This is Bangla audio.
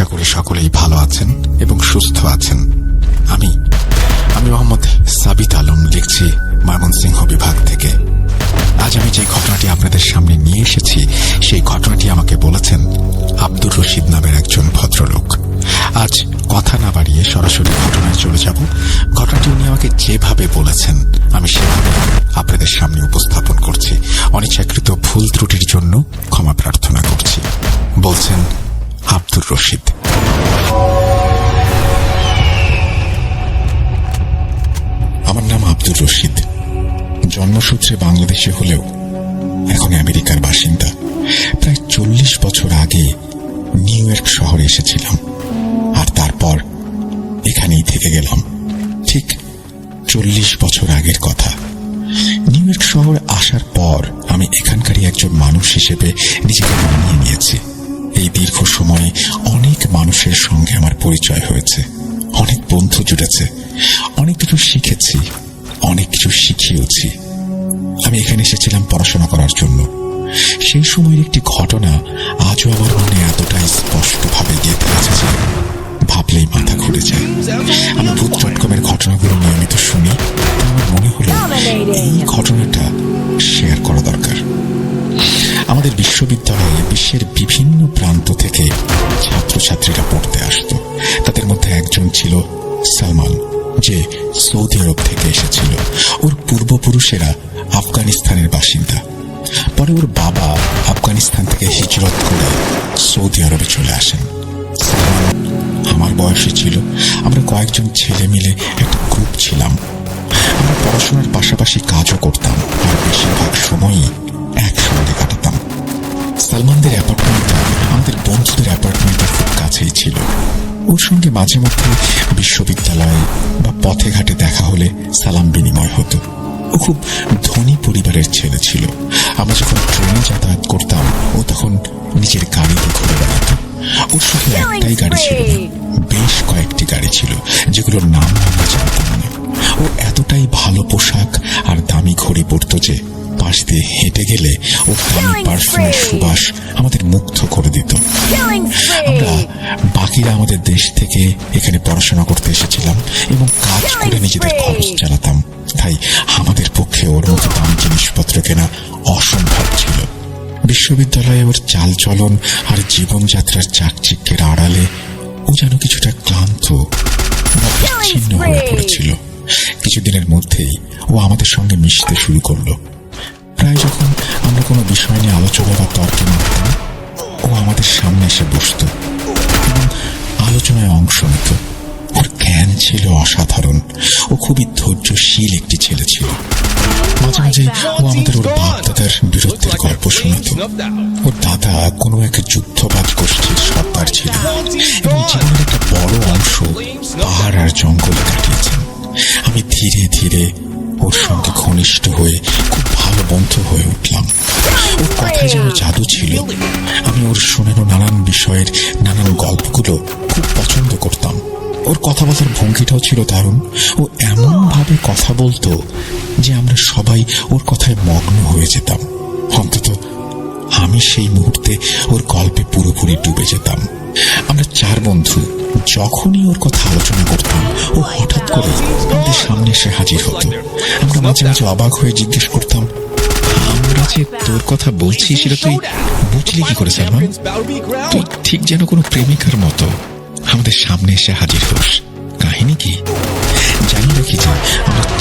আশা করি সকলেই ভালো আছেন এবং সুস্থ আছেন। আমি আমি মোহাম্মদ সাবিত আলম লিখছি ময়মনসিংহ বিভাগ থেকে। আজ আমি যে ঘটনাটি আপনাদের সামনে নিয়ে এসেছি, সেই ঘটনাটি আমাকে বলেছেন আব্দুর রশিদ নামের একজন ভদ্রলোক। আজ কথা না বাড়িয়ে সরাসরি ঘটনায় চলে যাব। ঘটনাটি উনি আমাকে যেভাবে বলেছেন, আমি সেভাবে আপনাদের সামনে উপস্থাপন করছি। অনিচ্ছাকৃত ভুল ত্রুটির জন্য ক্ষমা প্রার্থনা করছি। বলছেন আব্দুর রশিদ। আমার নাম আব্দুর রশিদ। জন্মসূত্রে বাংলাদেশে হলেও এখন আমেরিকার বাসিন্দা। প্রায় চল্লিশ বছর আগে নিউ ইয়র্ক শহরে এসেছিলাম। আর তারপর এখানেই থেকে গেলাম। ঠিক চল্লিশ বছর আগের কথা। নিউ ইয়র্ক শহর আসার পর আমি এখানকারই একজন মানুষ হিসেবে নিজেকে মানিয়ে নিয়েছি। এই দীর্ঘ সময়ে অনেক মানুষের সঙ্গে আমার পরিচয় হয়েছে। অনেক বন্ধু জুটেছে অনেক কিছু শিখেছি। অনেক কিছু শিখিয়েছি আমি এখানে এসেছিলাম পড়াশোনা করার জন্য। সেই সময়ের একটি ঘটনা আজও আমার মনে এতটাই স্পষ্টভাবে গেঁথে আছে ভাবলেই মাথা ঘুরে যায়। আমি ভূত চটকমের ঘটনাগুলো নিয়মিত শুনি। আমার মনে হলো এই ঘটনাটা শেয়ার করা দরকার। বিশ্ববিদ্যালয়ে বিশ্বের বিভিন্ন প্রান্ত থেকে ছাত্রছাত্রীরা পড়তে আসতো। তাদের মধ্যে একজন ছিল সালমান, যে সৌদি আরব থেকে এসেছিল। ওর পূর্বপুরুষেরা আফগানিস্তানের বাসিন্দা। পরে ওর বাবা আফগানিস্তান থেকে হিজরত করে সৌদি আরবে চলে আসেন। সালমান আমার বয়সী ছিল। আমরা কয়েকজন ছেলে মিলে একটা গ্রুপ ছিলাম। আমরা পড়াশোনার পাশাপাশি কাজও করতাম। আর বেশিরভাগ সময়ই সালমানদের অ্যাপার্টমেন্টটা আমাদের বন্ধুদের অ্যাপার্টমেন্টের খুব কাছেই ছিল। ওর সঙ্গে মাঝে মধ্যে বিশ্ববিদ্যালয়ে বা পথে ঘাটে দেখা হলে সালাম বিনিময় হতো। ও খুব ধনী পরিবারের ছেলে ছিল। আমরা যখন ট্রেনে যাতায়াত করতাম ও তখন নিজের গাড়িতে ঘুরে বেড়াতো। ওর শুধু একটাই গাড়ি ছিল বেশ কয়েকটি গাড়ি ছিল যেগুলোর নাম আমরা জানতাম না। ও এতটাই ভালো পোশাক আর দামি ঘড়ি পরতো যে পাশ দিয়ে হেঁটে গেলে ও পারফিউমের সুবাস আমাদের মুগ্ধ করে দিত। আমরা বাকিরা আমাদের দেশ থেকে এখানে পড়াশোনা করতে এসেছিলাম এবং কাজ করে নিজেদের খরচ চালাতাম। তাই আমাদের পক্ষে ওর মতো দামি জিনিসপত্র কেনা অসম্ভব ছিল। বিশ্ববিদ্যালয়ে ওর চালচলন আর জীবনযাত্রার চাকচিক্যের আড়ালে ও যেন কিছুটা ক্লান্ত বিচ্ছিন্ন হয়ে পড়েছিল। কিছুদিনের মধ্যেই ও আমাদের সঙ্গে মিশতে শুরু করল। প্রায় যখন আমরা কোনো বিষয় নিয়ে আলোচনা বা তর্কে মারতাম ও আমাদের সামনে এসে বসত এবং আলোচনায় অংশ নিত। ওর জ্ঞান ছিল অসাধারণ। ও খুবই ধৈর্যশীল একটি ছেলে ছিল। মাঝে মাঝে ও আমাদের ওর বাপ দাদার বীরত্বের গল্প শোনাত। ওর দাদা কোনো এক যুদ্ধবাজ গোষ্ঠীর সর্দার ছিল এবং জীবনের একটা বড় অংশ পাহাড় আর জঙ্গলে কাটিয়েছেন। আমি ধীরে ধীরে ওর সঙ্গে ঘনিষ্ঠ হয়ে খুব বন্ধু হয়ে উঠলাম। ওর কথায় যেন জাদু ছিল। আমি ওর শোনানো নানান বিষয়ের নানান গল্পগুলো খুব পছন্দ করতাম। ওর কথা বলার ভঙ্গিটাও ছিল দারুণ। ও এমন ভাবে কথা বলতো যে আমরা সবাই ওর কথায় মগ্ন হয়ে যেতাম। অন্তত আমি সেই মুহূর্তে ওর গল্পে পুরোপুরি ডুবে যেতাম। আমরা চার বন্ধু যখনই ওর কথা আলোচনা করতাম, ও হঠাৎ করে আমাদের সামনে এসে হাজির হতো। আমরা মাঝে মাঝে অবাক হয়ে জিজ্ঞেস করতাম আমরা যে তোর কথা বলছি সেটা তুই বুঝলি কি করে, সালমান? তুই ঠিক যেন কোনো প্রেমিকার মতো আমাদের সামনে এসে হাজির হোস। কাহিনী কি? জানি না কি আমরা